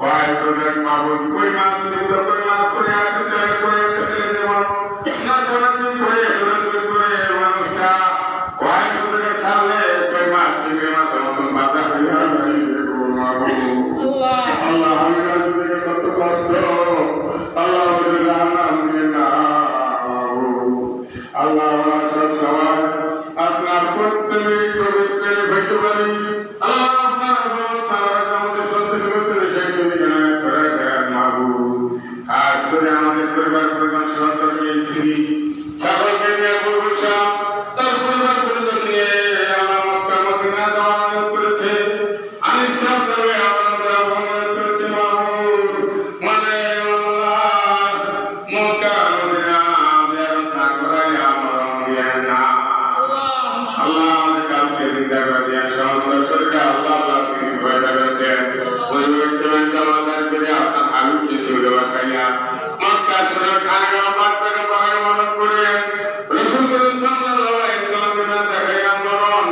কয়েকজন মাহবুব কই মাছ দিল কই মাছ করে আসতে চাই করে ফেলে দেব না চলাচল করে চলাচল করে মানুষটা কয়েকজনের সামনে কই মাছ দিবে মাছ মতন বাধা হইয়া মাহবুব प्रकार प्रकार सलाह करके स्त्री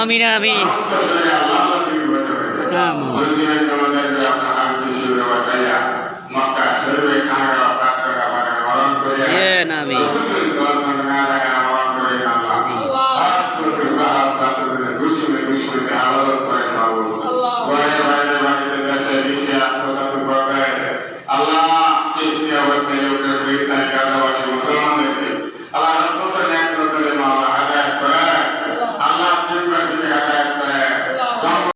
আমিন আমিন আমিন